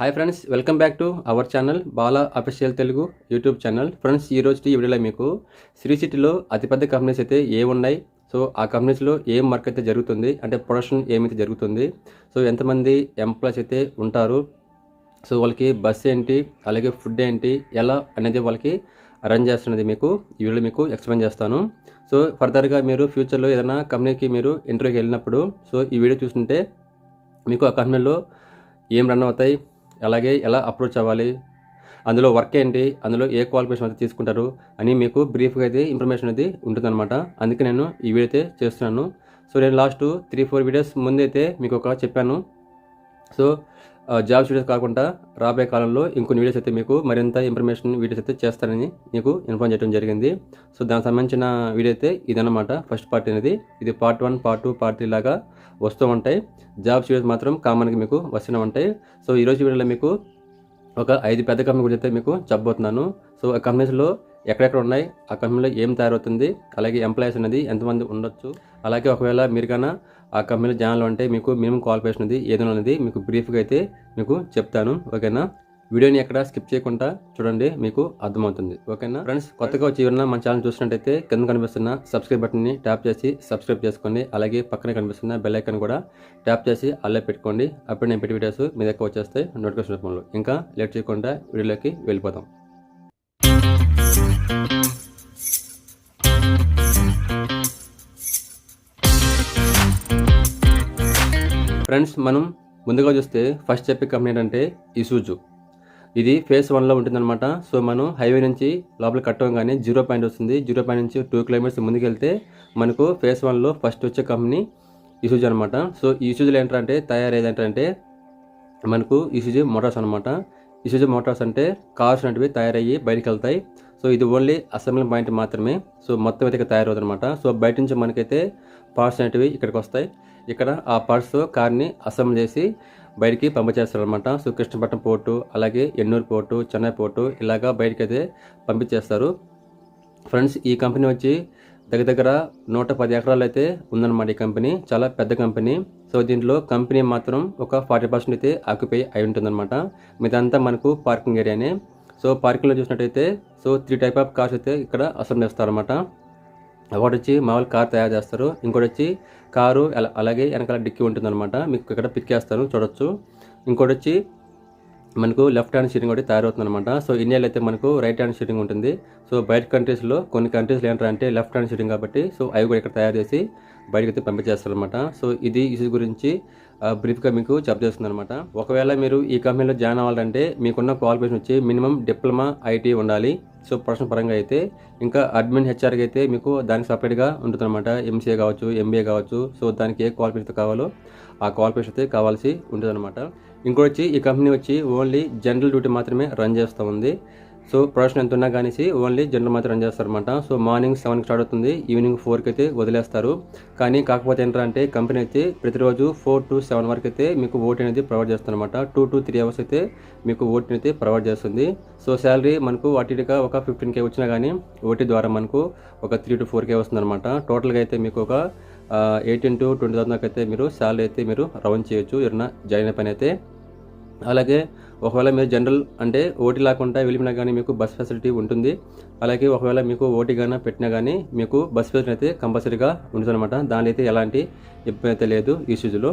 Hi friends welcome back to our channel Bala official Telugu YouTube channel friends ఈ రోజు ఈ వీడియోలో మీకు శ్రీ సిటీలో అతిపెద్ద కంపెనీస్ అయితే ఏ ఉన్నాయి? సో ఆ కంపెనీస్లో ఏం వర్క్ అయితే జరుగుతుంది? అంటే ప్రొడక్షన్ ఏమైతే జరుగుతుంది? సో ఎంతమంది ఎంప్లాయీస్ అయితే ఉంటారు? సో వాళ్ళకి బస్ ఏంటి? అలాగే ఫుడ్ ఏంటి? ఎలా అనేది వాళ్ళకి రన్ చేస్తున్నది మీకు ఈ వీడియో మీకు ఎక్స్ప్లెయిన్ చేస్తాను. సో ఫర్దర్గా మీరు ఫ్యూచర్లో ఏదైనా కంపెనీకి మీరు ఇంటర్వ్యూకి వెళ్ళినప్పుడు సో ఈ వీడియో చూస్తుంటే మీకు ఆ కంపెనీలో ఏం రన్ అవుతాయి? అలాగే ఎలా అప్రోచ్ అవ్వాలి? అందులో వర్క్ ఏంటి? అందులో ఏ క్వాలిఫికేషన్ అయితే తీసుకుంటారు? అని మీకు బ్రీఫ్గా అయితే ఇన్ఫర్మేషన్ అనేది ఉంటుందన్నమాట. అందుకే నేను ఈ వీడియో అయితే చేస్తున్నాను. సో నేను లాస్ట్ త్రీ ఫోర్ వీడియోస్ ముందైతే మీకు ఒక చెప్పాను. సో జాబ్ వీడియోస్ కాకుండా రాబోయే కాలంలో ఇంకొన్ని వీడియోస్ అయితే మీకు మరింత ఇన్ఫర్మేషన్ వీడియోస్ అయితే చేస్తానని మీకు ఇన్ఫార్మ్ చేయడం జరిగింది. సో దానికి సంబంధించిన వీడియో అయితే ఇదన్నమాట. ఫస్ట్ పార్ట్ అనేది. ఇది part one part two part three లాగా వస్తూ ఉంటాయి. జాబ్ వీడియోస్ మాత్రం కామన్గా మీకు వస్తూనే ఉంటాయి. సో ఈరోజు వీడియోలో మీకు ఒక ఐదు పెద్ద కంపెనీ గురించి అయితే మీకు చెప్పబోతున్నాను. సో ఆ కంపెనీస్లో ఎక్కడెక్కడ ఉన్నాయి ఆ కంపెనీలో ఏం తయారవుతుంది అలాగే ఎంప్లాయీస్ అనేది ఎంతమంది ఉండొచ్చు అలాగే ఒకవేళ మీరు కన్నా ఆ కంపెనీలో జాయిన్ అంటే మీకు మినిమం క్వాలిఫికేషన్ అనేది ఏదైనా అనేది మీకు బ్రీఫ్గా అయితే మీకు చెప్తాను. ఓకేనా? వీడియోని ఎక్కడ స్కిప్ చేయకుండా చూడండి మీకు అర్థమవుతుంది. ఓకేనా? ఫ్రెండ్స్ కొత్తగా వచ్చి ఎవరైనా మన ఛానల్ చూసినట్టయితే కింద కనిపిస్తున్న సబ్స్క్రైబ్ బటన్ని ట్యాప్ చేసి సబ్స్క్రైబ్ చేసుకోండి. అలాగే పక్కనే కనిపిస్తున్న బెల్ ఐకాన్ కూడా ట్యాప్ చేసి అల్లే పెట్టుకోండి. అప్పుడు నేను పెట్టి వీడియోస్ మీ దగ్గర వచ్చేస్తాయి నోటిఫికేషన్ రూపంలో. ఇంకా లేట్ చేయకుండా వీడియోలోకి వెళ్ళిపోతాం ఫ్రెండ్స్ మనం ముందుగా చూస్తే ఫస్ట్ చెప్పే కంపెనీ ఏంటంటే ఇసూజు ఇది ఫేస్ వన్లో ఉంటుందన్నమాట. సో మనం హైవే నుంచి లోపల కట్టగానే జీరో పాయింట్ వస్తుంది. జీరో పాయింట్ నుంచి టూ కిలోమీటర్స్ ముందుకెళ్తే మనకు ఫేస్ వన్లో ఫస్ట్ వచ్చే కంపెనీ ఇసూజు అనమాట సో ఈ ఇసూజులు ఏంటంటే తయారయ్యేది ఏంటంటే మనకు ఇసూజు మోటార్స్ అనమాట ఇసూజు మోటార్స్ అంటే కార్స్ లాంటివి తయారయ్యి బయటికి వెళ్తాయి సో ఇది ఓన్లీ అసెంబ్లీ పాయింట్ మాత్రమే. సో మొత్తం అయితే తయారవుతుంది అనమాట సో బయట నుంచి మనకైతే పార్ట్స్ అనేటివి ఇక్కడికి వస్తాయి. ఇక్కడ ఆ పర్స్ కార్ని అసెంబ్లీ చేసి బయటికి పంపించేస్తారనమాట సో కృష్ణపట్నం పోర్టు అలాగే ఎన్నూరు పోర్టు చెన్నై పోర్టు ఇలాగా బయటికి అయితే పంపించేస్తారు. ఫ్రెండ్స్ ఈ కంపెనీ వచ్చి దగ్గర దగ్గర నూట పది ఎకరాలు అయితే ఉందన్నమాట ఈ కంపెనీ చాలా పెద్ద కంపెనీ సో దీంట్లో కంపెనీ మాత్రం ఒక ఫార్టీ పర్సెంట్ అయితే ఆక్యుపై అయి ఉంటుందన్నమాట. మిగతా మనకు పార్కింగ్ ఏరియానే సో పార్కింగ్లో చూసినట్టయితే so three type of cars అయితే ఇక్కడ అసెంబ్లీ చేస్తారన్నమాట. ఒకటి వచ్చి మామూలు కార్ తయారు చేస్తారు. ఇంకోటి వచ్చి కారు అలా- అలాగే వెనకాల డిక్కీ ఉంటుందన్నమాట. మీకు ఇక్కడ పిక్ చేస్తాను చూడొచ్చు. ఇంకోటి వచ్చి మనకు లెఫ్ట్ హ్యాండ్ షీటింగ్ ఒకటి తయారవుతుందన్నమాట. సో ఇండియాలో అయితే మనకు రైట్ హ్యాండ్ షీటింగ్ ఉంటుంది. సో బయట కంట్రీస్లో కొన్ని కంట్రీస్లో ఏంటంటే లెఫ్ట్ హ్యాండ్ షీటింగ్ కాబట్టి సో అవి కూడా ఇక్కడ తయారు చేసి బయటకు అయితే పంపించేస్తారనమాట సో ఇది ఇష్యూ గురించి బ్రీఫ్గా మీకు చెప్పేస్తుంది అనమాట ఒకవేళ మీరు ఈ కంపెనీలో జాయిన్ అవ్వాలంటే మీకున్న క్వాలిఫికేషన్ వచ్చి మినిమం డిప్లొమా ఐటీ ఉండాలి. సో ప్రొఫెషన్ పరంగా అయితే ఇంకా అడ్మిన్ హెచ్ఆర్కి అయితే మీకు దానికి సపరేట్గా ఉంటుందన్నమాట. ఎంసీఏ కావచ్చు ఎంబీఏ కావచ్చు. సో దానికి ఏ క్వాలిఫికేషన్ కావాలో ఆ క్వాలిఫికేషన్ అయితే కావాల్సి ఉంటుందన్నమాట. ఇంకోటి వచ్చి ఈ కంపెనీ వచ్చి ఓన్లీ జనరల్ డ్యూటీ మాత్రమే రన్ చేస్తూ ఉంది. సో ప్రొడక్షన్ ఎంత ఉన్నా కానీ ఓన్లీ జనరల్ మాత్రం రన్ చేస్తారనమాట సో మార్నింగ్ సెవెన్కి స్టార్ట్ అవుతుంది ఈవినింగ్ ఫోర్కి అయితే వదిలేస్తారు. కానీ కాకపోతే ఏంటంటే కంపెనీ అయితే ప్రతిరోజు ఫోర్ టు సెవెన్ వరకు అయితే మీకు ఓటీ అనేది ప్రొవైడ్ చేస్తారనమాట టూ టు త్రీ అవర్స్ అయితే మీకు ఓటీ అయితే ప్రొవైడ్ చేస్తుంది. సో శాలరీ మనకు అటుగా ఒక ఫిఫ్టీన్ కే వచ్చినా కానీ ఓటీ ద్వారా మనకు ఒక త్రీ టు ఫోర్ కే వస్తుందన్నమాట. టోటల్గా అయితే మీకు ఒక ఎయిటీన్ టు ట్వంటీ థౌసండ్ దాకా అయితే మీరు శాలరీ అయితే మీరు రౌండ్ చేయొచ్చు. ఎవరైనా జాయిన్ అయిన పని అయితే. అలాగే ఒకవేళ మీరు జనరల్ అంటే ఓటీ లేకుండా వెళ్ళినా కానీ మీకు బస్ ఫెసిలిటీ ఉంటుంది. అలాగే ఒకవేళ మీకు ఓటీ కానీ పెట్టినా కానీ మీకు బస్ ఫెసిలిటీ అయితే కంపల్సరీగా ఉంటుందన్నమాట. దాని అయితే ఎలాంటి ఇబ్బంది అయితే లేదు ఈ సీజులో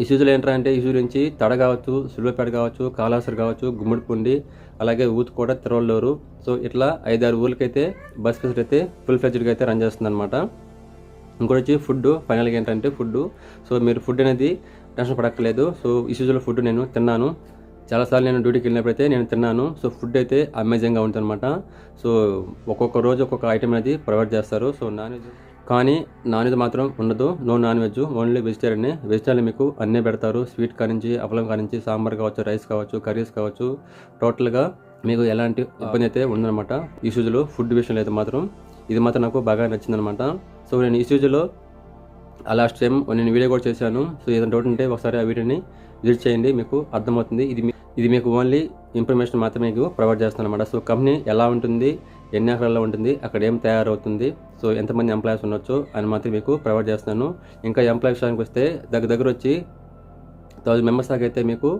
ఈ సీజులో ఏంటంటే ఈ సీజు నుంచి తడ కావచ్చు సులువపేట కావచ్చు కాళాసరి కావచ్చు గుమ్మడిపుండి అలాగే ఊత్ కూడా తిరువల్లూరు. సో ఇట్లా ఐదారు ఊర్లకైతే బస్ ఫెసిలిటీ అయితే ఫుల్ ఫ్లెడ్జ్డ్గా అయితే రన్ చేస్తుంది ఇంకోటి వచ్చి ఫుడ్ ఫైనల్గా ఏంటంటే ఫుడ్ సో మీరు ఫుడ్ అనేది టెన్షన్ పడక్కలేదు సో ఈ సీజన్లో ఫుడ్ నేను తిన్నాను. చాలాసార్లు నేను డ్యూటీకి వెళ్ళినప్పుడైతే నేను తిన్నాను. సో ఫుడ్ అయితే అమేజింగ్గా ఉంటుందన్నమాట. సో ఒక్కొక్క రోజు ఒక్కొక్క ఐటెం అనేది ప్రొవైడ్ చేస్తారు. సో నాన్ వెజ్ కానీ నాన్ వెజ్ మాత్రం ఉండదు. No non veg only vegetarian. Vegetarian మీకు అన్నీ పెడతారు. స్వీట్ కానించి అప్పలం కానించి సాంబార్ కావచ్చు రైస్ కావచ్చు కర్రీస్ కావచ్చు. టోటల్గా మీకు ఎలాంటి ఇబ్బంది అయితే ఉందన్నమాట ఈ సూజులో ఫుడ్ విషయంలో అయితే మాత్రం ఇది మాత్రం నాకు బాగా నచ్చిందనమాట సో నేను ఈ సూజులో లాస్ట్ టైం నేను వీడియో కూడా చేశాను. సో ఏదైనా డౌట్ ఉంటే ఒకసారి ఆ వీడియోని విజిట్ చేయండి. మీకు అర్థమవుతుంది. ఇది ఇది మీకు ఓన్లీ ఇన్ఫర్మేషన్ మాత్రమే మీకు ప్రొవైడ్ చేస్తాను అనమాట సో కంపెనీ ఎలా ఉంటుంది ఎన్ని ఎకరాల్లో ఉంటుంది అక్కడ ఏం తయారవుతుంది సో ఎంతమంది ఎంప్లాయీస్ ఉండొచ్చు అని మాత్రం మీకు ప్రొవైడ్ చేస్తున్నాను. ఇంకా ఎంప్లాయీ విషయానికి వస్తే దగ్గర దగ్గర వచ్చి థౌజండ్ మెంబర్స్ దాకా అయితే మీకు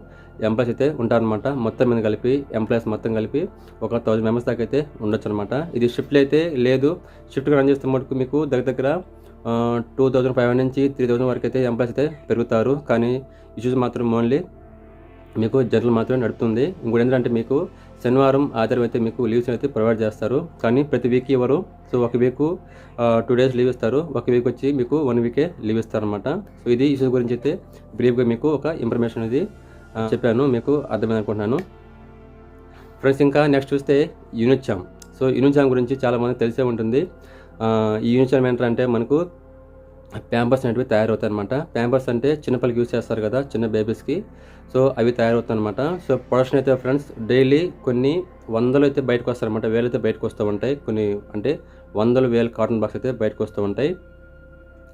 ఎంప్లాయీస్ అయితే ఉంటారనమాట మొత్తం మీద కలిపి ఎంప్లాయీస్ మొత్తం కలిపి ఒక థౌజండ్ మెంబర్స్ దాకా అయితే ఉండొచ్చు అనమాట ఇది షిఫ్ట్లు అయితే లేదు. షిఫ్ట్గా రన్ చేస్తే మటుకు మీకు దగ్గర దగ్గర టూ థౌజండ్ ఫైవ్ హండ్రెడ్ నుంచి త్రీ థౌజండ్ వరకు అయితే ఎంప్లాయీస్ అయితే పెరుగుతారు. కానీ ఇష్యూస్ మాత్రం ఓన్లీ మీకు జనరల్ మాత్రమే నడుపుతుంది. ఇంకోటి ఏంటంటే మీకు శనివారం ఆదివారం అయితే మీకు లీవ్స్ అయితే ప్రొవైడ్ చేస్తారు. కానీ ప్రతి వీక్ ఇవ్వరు సో ఒక వీక్ టూ డేస్ లీవ్ ఇస్తారు. ఒక వీక్ వచ్చి మీకు వన్ వీకే లీవ్ ఇస్తారనమాట సో ఇది ఇష్యూస్ గురించి అయితే బ్రీఫ్గా మీకు ఒక ఇన్ఫర్మేషన్ అనేది చెప్పాను. మీకు అర్థమైంది అనుకుంటున్నాను. ఫ్రెండ్స్ ఇంకా నెక్స్ట్ చూస్తే యూనిచామ్ సో యూనిచామ్ గురించి చాలామంది తెలిసే ఉంటుంది. ఈ యూనిట్ యూనిచామ్ ఏంటంటే మనకు ప్యాంపర్స్ అనేవి తయారవుతాయి అనమాట ప్యాంపర్స్ అంటే చిన్నపిల్లకి యూస్ చేస్తారు కదా చిన్న బేబీస్కి. సో అవి తయారవుతాయి అనమాట సో ప్రొడక్షన్ అయితే ఫ్రెండ్స్ డైలీ కొన్ని వందలు అయితే బయటకు వస్తారనమాట వేలు అయితే బయటకు వస్తూ ఉంటాయి. కొన్ని అంటే వందలు వేల కాటన్ బాక్స్ అయితే బయటకు వస్తూ ఉంటాయి.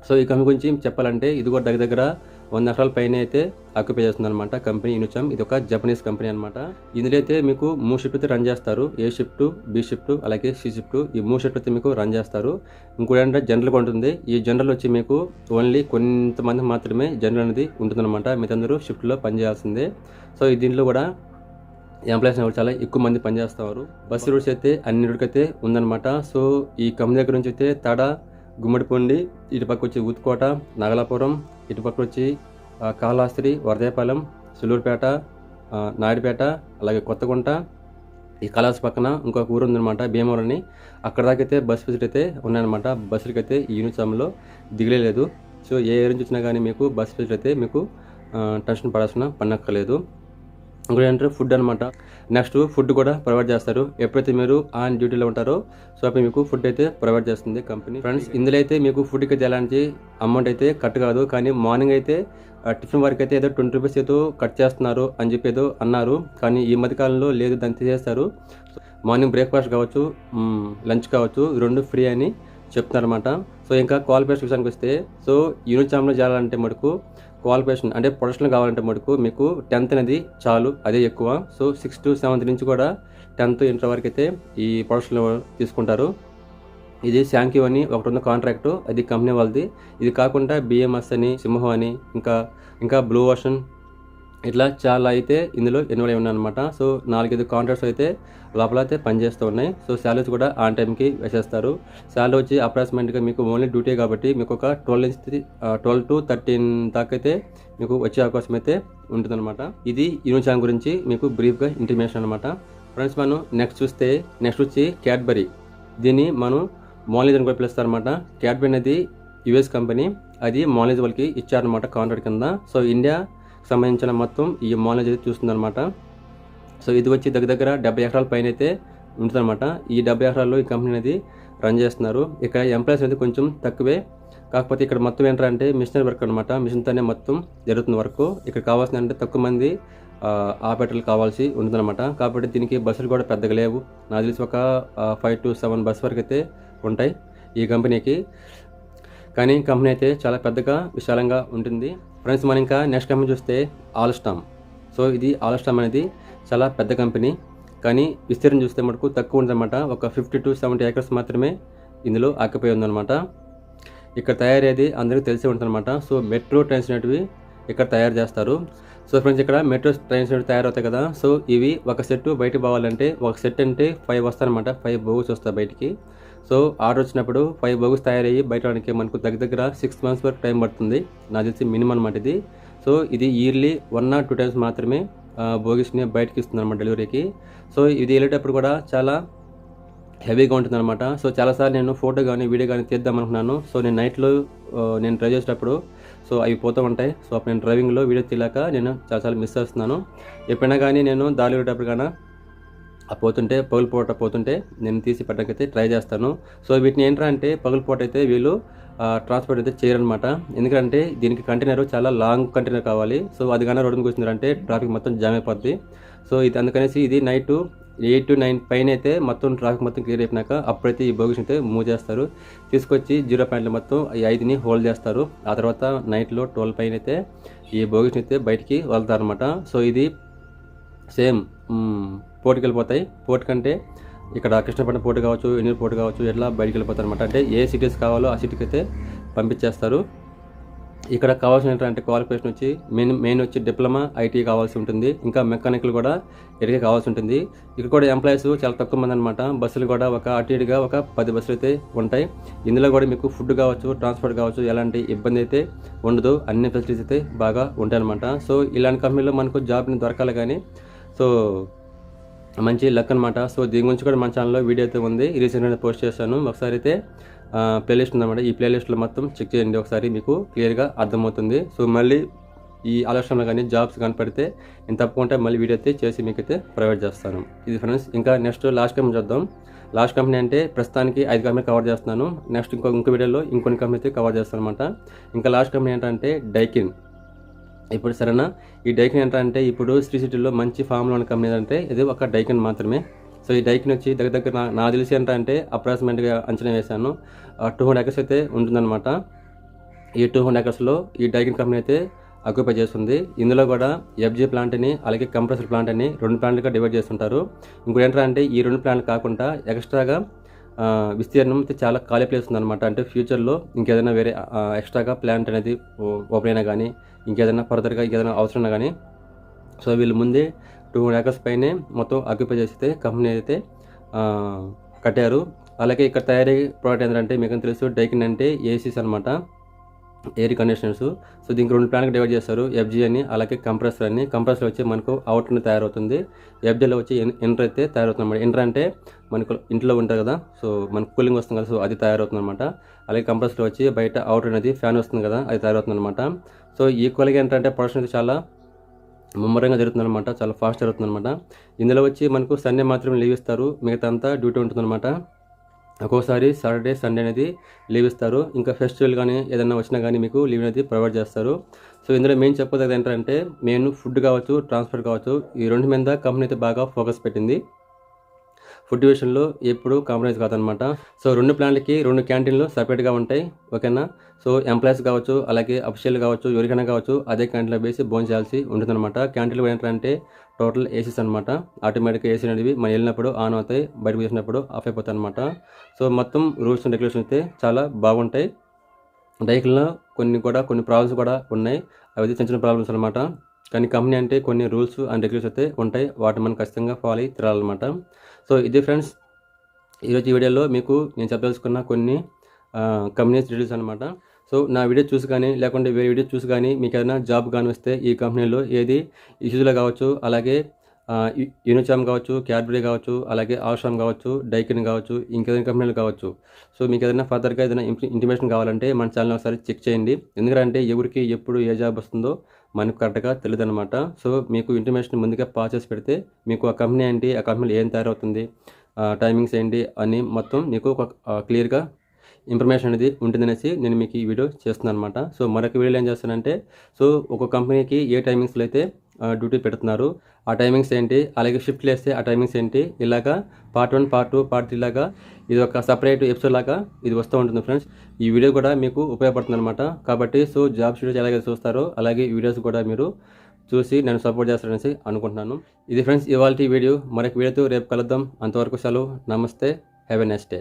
సో ఈ కంపెనీ గురించి చెప్పాలంటే ఇది కూడా దగ్గర దగ్గర వంద ఎకరాల పైన అయితే ఆక్యుపై చేస్తుంది అనమాట కంపెనీ ఇనుచమ్ ఇది ఒక జపనీస్ కంపెనీ అనమాట ఇందులో అయితే మీకు మూడు షిఫ్ట్ అయితే రన్ చేస్తారు. ఏ షిఫ్ట్ బి షిఫ్ట్ అలాగే సి షిఫ్ట్. ఈ మూడు షిఫ్ట్ అయితే మీకు రన్ చేస్తారు. ఇంకోటి అంటే జనరల్గా ఉంటుంది. ఈ జనరల్ వచ్చి మీకు ఓన్లీ కొంతమంది మాత్రమే జనరల్ అనేది ఉంటుందన్నమాట. మీతందరూ షిఫ్ట్లో పనిచేయాల్సిందే సో దీంట్లో కూడా ఎంప్లాయీస్ ఎవరు చాలా ఎక్కువ మంది పనిచేస్తారు బస్సు రూట్స్ అయితే అన్ని రూట్కి అయితే ఉందన్నమాట. సో ఈ కంపెనీ దగ్గర నుంచి అయితే తడ గుమ్మడిపొండి ఇటుపక్క వచ్చి ఉత్కోట నగలాపురం ఇటుపక్క వచ్చి ఆ, కాళహస్తి వరదేపాలెం సులూరుపేట నాయుడుపేట అలాగే కొత్తగుంట ఈ కళాస్ పక్కన ఇంకొక ఊరు ఉందన్నమాట భీమవరం అని అక్కడ దాకైతే అయితే బస్ ఫెసిలిటీ అయితే ఉన్నాయన్నమాట. బస్సులకి అయితే ఈ యూనిఫామ్లో దిగలేదు. సో ఏ ఏరియా నుంచి వచ్చినా కానీ మీకు బస్ ఫెసిలిటీ అయితే మీకు టెన్షన్ పడాల్సిన పన్నక్కర్లేదు ఇంకోటి ఏంటంటే ఫుడ్ అనమాట నెక్స్ట్ ఫుడ్ కూడా ప్రొవైడ్ చేస్తారు. ఎప్పుడైతే మీరు ఆన్ డ్యూటీలో ఉంటారో సో అప్పుడు మీకు ఫుడ్ అయితే ప్రొవైడ్ చేస్తుంది కంపెనీ. ఫ్రెండ్స్ ఇందులో అయితే మీకు ఫుడ్కి అయితే ఎలాంటి అమౌంట్ అయితే కట్ కాదు. కానీ మార్నింగ్ అయితే టిఫిన్ వరకు అయితే ఏదో ట్వంటీ రూపీస్ ఏదో కట్ చేస్తున్నారు అని చెప్పి ఏదో అన్నారు. కానీ ఈ మధ్య కాలంలో లేదు దాన్ని చేస్తారు మార్నింగ్ బ్రేక్ఫాస్ట్ కావచ్చు లంచ్ కావచ్చు రెండు ఫ్రీ అని చెప్తున్నారన్నమాట. సో ఇంకా క్వాలిఫికేషన్ విషయానికి వస్తే సో యూనిట్ యూనిచామ్లో చేయాలంటే మటుకు క్వాలిఫికేషన్ అంటే ప్రొడక్షన్ కావాలంటే మటుకు మీకు టెన్త్ అనేది చాలు అదే ఎక్కువ. సో సిక్స్ టు సెవెంత్ నుంచి కూడా టెన్త్ ఇంటర్ వరకు అయితే ఈ ప్రొఫెషనల్ తీసుకుంటారు. ఇది శాంక్యూ అని ఒకటి ఉన్న కాంట్రాక్టు అది కంపెనీ వాళ్ళది. ఇది కాకుండా బిఎంఎస్ అని సింహం అని ఇంకా ఇంకా బ్లూ ఓషన్ ఇట్లా చాలా అయితే ఇందులో ఇన్వాల్వ్ అయి ఉన్నాయన్నమాట. సో నాలుగైదు కాంట్రాక్ట్స్ అయితే లోపల అయితే పనిచేస్తూ ఉన్నాయి. సో శాలరీస్ కూడా ఆన్ టైంకి వేసేస్తారు. శాలరీ వచ్చి అప్రాక్సిమేట్గా మీకు ఓన్లీ డ్యూటీ కాబట్టి మీకు ఒక ట్వెల్వ్ నుంచి ట్వెల్వ్ టు థర్టీన్ దాకా అయితే మీకు వచ్చే అవకాశం అయితే ఉంటుందన్నమాట. ఇది యూనిచాన్ గురించి మీకు బ్రీఫ్గా ఇంటిమేషన్ అనమాట ఫ్రెండ్స్ మనం నెక్స్ట్ చూస్తే నెక్స్ట్ వచ్చి క్యాడ్బరీ. దీన్ని మనం మాలేజ్ అని కూడా పిలుస్తారనమాట క్యాడ్బరీ అనేది యుఎస్ కంపెనీ. అది మాలేజ్ వాళ్ళకి ఇచ్చారనమాట కాంట్రాక్ట్ కింద. సో ఇండియా సంబంధించిన మొత్తం ఈ మాలేజ్ అయితే చూస్తుందన్నమాట. సో ఇది వచ్చి దగ్గర దగ్గర డెబ్బై ఎకరాల పైన అయితే ఉంటుందన్నమాట. ఈ డెబ్బై ఎకరాల్లో ఈ కంపెనీ అనేది రన్ చేస్తున్నారు. ఇక్కడ ఎంప్లాయీస్ అనేది కొంచెం తక్కువే. కాకపోతే ఇక్కడ మొత్తం ఏంటంటే మిషనరీ వర్క్ అనమాట మిషన్తోనే మొత్తం జరుగుతున్న వర్క్. ఇక్కడ కావాల్సిన అంటే తక్కువ మంది ఆపరేటర్లు కావాల్సి ఉంటుందన్నమాట. కాబట్టి దీనికి బస్సులు కూడా పెద్దగా లేవు. నాకు తెలిసి ఒక ఫైవ్ టు సెవెన్ బస్ వరకు అయితే ఉంటాయి ఈ కంపెనీకి. కానీ కంపెనీ అయితే చాలా పెద్దగా విశాలంగా ఉంటుంది. ఫ్రెండ్స్ మనం ఇంకా నెక్స్ట్ కంపెనీ చూస్తే ఆల్స్టామ్. సో ఇది ఆల్స్టామ్ అనేది చాలా పెద్ద కంపెనీ కానీ విస్తీర్ణం చూస్తే మటుకు తక్కువ ఉందన్నమాట. ఒక ఫిఫ్టీ టు సెవెంటీ ఏకర్స్ మాత్రమే ఇందులో ఆక్కిపోయి ఉందన్నమాట. ఇక్కడ తయారయ్యేది అందరికీ తెలిసే ఉంటుందన్నమాట. సో మెట్రో ట్రైన్స్ అనేటివి ఇక్కడ తయారు చేస్తారు. సో ఫ్రెండ్స్ ఇక్కడ మెట్రో ట్రైన్స్ అనేవి తయారవుతాయి కదా. సో ఇవి ఒక సెట్ బయటకు పోవాలంటే ఒక సెట్ అంటే ఫైవ్ వస్తారనమాట ఫైవ్ బోగస్ వస్తాయి బయటికి. సో ఆర్డర్ వచ్చినప్పుడు ఫైవ్ బోగస్ తయారయ్యి బయట రావడానికి మనకు దగ్గర దగ్గర సిక్స్ మంత్స్ వరకు టైం పడుతుంది. నాకు తెలిసి మినిమం అనమాట ఇది. సో ఇది yearly one or two times మాత్రమే బోగిస్ని బయటకి ఇస్తుంది అనమాట డెలివరీకి సో ఇది వెళ్ళేటప్పుడు కూడా చాలా హెవీగా ఉంటుంది అనమాట సో చాలాసార్లు నేను ఫోటో కానీ వీడియో కానీ తీద్దాం అనుకున్నాను. సో నేను నైట్లో నేను డ్రైవ్ చేసేటప్పుడు సో అవి పోతూ ఉంటాయి. సో అప్పుడు నేను డ్రైవింగ్లో వీడియో తీలాక నేను చాలాసార్లు మిస్ చేస్తున్నాను. ఎప్పుడైనా కానీ నేను దారి వెళ్ళేటప్పుడు కానీ పోతుంటే పగులుపోట పోతుంటే నేను తీసి పెట్టడానికైతే ట్రై చేస్తాను. సో వీటిని ఏంటంటే అంటే పగులు అయితే వీళ్ళు ట్రాన్స్పోర్ట్ అయితే చేయరనమాట ఎందుకంటే దీనికి కంటైనర్ చాలా లాంగ్ కంటైనర్ కావాలి. సో అది కానీ రోడ్డు మీద కూర్చున్నారంటే ట్రాఫిక్ మొత్తం జామ్ అయిపోద్ది. సో ఇది అందుకనేసి ఇది నైట్ ఎయిట్ టు నైన్ పైన అయితే మొత్తం ట్రాఫిక్ మొత్తం క్లియర్ అయిపోయినాక అప్పుడైతే ఈ బోగిస్ అయితే మూవ్ చేస్తారు. తీసుకొచ్చి జీరో పాయింట్లు మొత్తం ఈ ఐదుని హోల్డ్ చేస్తారు. ఆ తర్వాత నైట్లో ట్వెల్వ్ పైన అయితే ఈ బోగిస్ అయితే బయటికి వెళ్తారనమాట సో ఇది సేమ్ పోర్టుకి వెళ్ళిపోతాయి పోర్ట్ కంటే ఇక్కడ కృష్ణపట్నం పోర్టు కావచ్చు ఎన్నూరు పోర్టు కావచ్చు ఎట్లా బయటికి వెళ్ళిపోతారు అనమాట అంటే ఏ సిటీస్ కావాలో ఆ సిటీకి అయితే పంపించేస్తారు. ఇక్కడ కావాల్సినటువంటి క్వాలిఫికేషన్ వచ్చి మెయిన్ మెయిన్ వచ్చి డిప్లొమా ఐటీ కావాల్సి ఉంటుంది. ఇంకా మెకానికల్ కూడా ఎరిగే కావాల్సి ఉంటుంది. ఇక్కడ కూడా ఎంప్లాయీస్ చాలా తక్కువ మంది అనమాట బస్సులు కూడా ఒక అటు ఇటుగా ఒక పది బస్సులు అయితే ఉంటాయి. ఇందులో కూడా మీకు ఫుడ్ కావచ్చు ట్రాన్స్పోర్ట్ కావచ్చు ఎలాంటి ఇబ్బంది అయితే ఉండదు. అన్ని ఫెసిలిటీస్ అయితే బాగా ఉంటాయి అనమాట సో ఇలాంటి కంపెనీలో మనకు జాబ్ని దొరకాలి కానీ సో మంచి లక్ అనమాట సో దీని గురించి కూడా మన ఛానల్లో వీడియో అయితే ఉంది. రీసెంట్గా పోస్ట్ చేశాను. ఒకసారి అయితే ప్లేలిస్ట్ ఉందన్నమాట. ఈ ప్లేలిస్ట్లో మొత్తం చెక్ చేయండి ఒకసారి మీకు క్లియర్గా అర్థమవుతుంది. సో మళ్ళీ ఈ ఆలోచనలు కానీ జాబ్స్ కనపడితే నేను తప్పకుండా మళ్ళీ వీడియో అయితే చేసి మీకు అయితే ప్రొవైడ్ చేస్తాను. ఇది ఫ్రెండ్స్ ఇంకా నెక్స్ట్ లాస్ట్ కంపెనీ చూద్దాం. లాస్ట్ కంపెనీ అంటే ప్రస్తుతానికి ఐదు కంపెనీ కవర్ చేస్తున్నాను. నెక్స్ట్ ఇంకో ఇంకో వీడియోలో ఇంకొన్ని కంపెనీ అయితే కవర్ చేస్తాను అనమాట ఇంకా లాస్ట్ కంపెనీ ఏంటంటే డైకిన్ ఇప్పుడు సరేనా? ఈ డైకిన్ ఏంటంటే ఇప్పుడు శ్రీ సిటీలో మంచి ఫామ్లో ఉన్న కంపెనీ అంటే ఇది ఒక డైకిన్ మాత్రమే. సో ఈ డైకిన్ వచ్చి దగ్గర దగ్గర నా నాకు తెలిసి ఏంటంటే అప్రాక్సిమేట్గా అంచనా వేశాను. టూ హండ్రెడ్ ఎకర్స్ అయితే ఉంటుందన్నమాట. ఈ టూ హండ్రెడ్ ఎకర్స్లో ఈ డైకిన్ కంపెనీ అయితే అక్యుపై చేస్తుంది. ఇందులో కూడా ఎఫ్జీ ప్లాంట్ అని అలాగే కంప్రెసర్ ప్లాంట్ అని రెండు ప్లాంట్లుగా డివైడ్ చేస్తుంటారు. ఇంకోటి ఏంటంటే ఈ రెండు ప్లాంట్లు కాకుండా ఎక్స్ట్రాగా విస్తీర్ణం అయితే చాలా ఖాళీ ప్లేస్ ఉందన్నమాట. అంటే ఫ్యూచర్లో ఇంకేదైనా వేరే ఎక్స్ట్రాగా ప్లాంట్ అనేది ఓ- ఓపెన్ అయినా కానీ ఇంకేదైనా ఫర్దర్గా ఇంకేదైనా అవసరం కానీ సో వీళ్ళు ముందే టూ హండ్రెడ్ ఏకర్స్ పైనే మొత్తం ఆక్యుపై చేస్తే కంపెనీ అయితే కట్టారు. అలాగే ఇక్కడ తయారీ ప్రోడక్ట్ ఏంటంటే మీకు తెలుసు డైకిన్ అంటే ఏసీస్ అనమాట ఎయిర్ కండిషనర్స్ సో దీనికి రెండు ప్లాన్కి డివైడ్ చేస్తారు. ఎఫ్జీ అని అలాగే కంప్రెసర్ అని కంప్రెసర్ వచ్చి మనకు అవుట్ని తయారవుతుంది. ఎఫ్జీలో వచ్చి ఇంటర్ అయితే తయారవుతుంది అనమాట ఇంటర్ అంటే మనకు ఇంట్లో ఉంటుంది కదా సో మనకు కూలింగ్ వస్తుంది కదా సో అది తయారవుతుంది అనమాట అలాగే కంప్రెసర్ వచ్చి బయట అవుట్ అనేది ఫ్యాన్ వస్తుంది కదా అది తయారవుతుంది అనమాట సో ఈక్వల్గా ఏంటంటే ప్రొడక్షన్ అయితే చాలా ముమ్మరంగా జరుగుతుందన్నమాట చాలా ఫాస్ట్ జరుగుతుందన్నమాట ఇందులో వచ్చి మనకు సండే మాత్రమే లీవ్ ఇస్తారు. మిగతా అంతా డ్యూటీ ఉంటుందన్నమాట ఒక్కోసారి సాటర్డే సండే అనేది లీవ్ ఇస్తారు. ఇంకా ఫెస్టివల్ కానీ ఏదైనా వచ్చినా కానీ మీకు లీవ్ అనేది ప్రొవైడ్ చేస్తారు. సో ఇందులో మెయిన్ చెప్పేది ఏంటంటే మెయిన్ ఫుడ్ కావచ్చు ట్రాన్స్పోర్ట్ కావచ్చు ఈ రెండు మీద కంపెనీ అయితే బాగా ఫోకస్ పెట్టింది. ఫుడ్ విషయంలో ఎప్పుడు కాంప్రమైజ్ కాదనమాట సో రెండు ప్లాన్లకి రెండు క్యాంటీన్లు సపరేట్గా ఉంటాయి. ఓకేనా? సో ఎంప్లాయీస్ కావచ్చు అలాగే అఫీషియల్ కావచ్చు ఎవరికైనా కావచ్చు అదే క్యాంటీన్లో వేసి భోజనం చేయాల్సి ఉంటుందన్నమాట. క్యాంటీన్లో ఏంటంటే టోటల్ ఏసీస్ అనమాట ఆటోమేటిక్గా ఏసీ అనేవి మనం వెళ్ళినప్పుడు ఆన్ అవుతాయి బయటకు చేసినప్పుడు ఆఫ్ అయిపోతాయి అనమాట సో మొత్తం రూల్స్ అండ్ రెగ్యులేషన్స్ అయితే చాలా బాగుంటాయి. బైక్లో కొన్ని కూడా కొన్ని ప్రాబ్లమ్స్ కూడా ఉన్నాయి. అవి చిన్న చిన్న ప్రాబ్లమ్స్ అనమాట కానీ కంపెనీ అంటే కొన్ని రూల్స్ అండ్ రెగ్యులేషన్స్ అయితే ఉంటాయి. వాటిని మనం ఖచ్చితంగా ఫాలో అయ్యి తిరాలన్నమాట సో ఇది ఫ్రెండ్స్ ఈరోజు ఈ వీడియోలో మీకు నేను చెప్పదలుచుకున్న కొన్ని కంపెనీస్ డీటెయిల్స్ అనమాట సో నా వీడియో చూసి కానీ లేకుంటే వేరే వీడియో చూసి కానీ మీకు ఏదైనా జాబ్ కానీ వస్తే ఈ కంపెనీలో ఏది ఇష్యూలో కావచ్చు అలాగే యూనిచామ్ కావచ్చు క్యాడ్బరీ కావచ్చు అలాగే ఆశ్రామ్ కావచ్చు డైకిన్ కావచ్చు ఇంకేదైనా కంపెనీలు కావచ్చు. సో మీకు ఏదైనా ఫర్దర్గా ఏదైనా ఇంటిమేషన్ కావాలంటే మన ఛానల్ ఒకసారి చెక్ చేయండి. ఎందుకంటే ఎవరికి ఎప్పుడు ఏ జాబ్ వస్తుందో మనకు కరెక్ట్గా తెలియదు అనమాట సో మీకు ఇంటిమేషన్ ముందుగా పాస్ చేసి పెడితే మీకు ఆ కంపెనీ ఏంటి ఆ కంపెనీలో ఏం తయారవుతుంది టైమింగ్స్ ఏంటి అని మొత్తం మీకు ఒక క్లియర్గా ఇన్ఫర్మేషన్ అనేది ఉంటుందనేసి నేను మీకు ఈ వీడియో చేస్తున్నాను అనమాట సో మరొక వీడియోలో ఏం చేస్తానంటే సో ఒక కంపెనీకి ఏ టైమింగ్స్లో అయితే డ్యూటీ పెడుతున్నారు ఆ టైమింగ్స్ ఏంటి అలాగే షిఫ్ట్లు వేస్తే ఆ టైమింగ్స్ ఏంటి ఇలాగా part one part two part three లాగా ఇది ఒక సపరేట్ ఎపిసోడ్ లాగా ఇది వస్తూ ఉంటుంది ఫ్రెండ్స్ ఈ వీడియో కూడా మీకు ఉపయోగపడుతుంది అనమాట కాబట్టి సో జాబ్ షీడియోస్ ఎలాగైతే చూస్తారో అలాగే ఈ వీడియోస్ కూడా మీరు చూసి నన్ను సపోర్ట్ చేస్తారనేసి అనుకుంటున్నాను. ఇది ఫ్రెండ్స్ ఇవాళ వీడియో మరొక వీడియోతో రేపు కలుద్దాం. అంతవరకు సెలవు. నమస్తే. Have a next day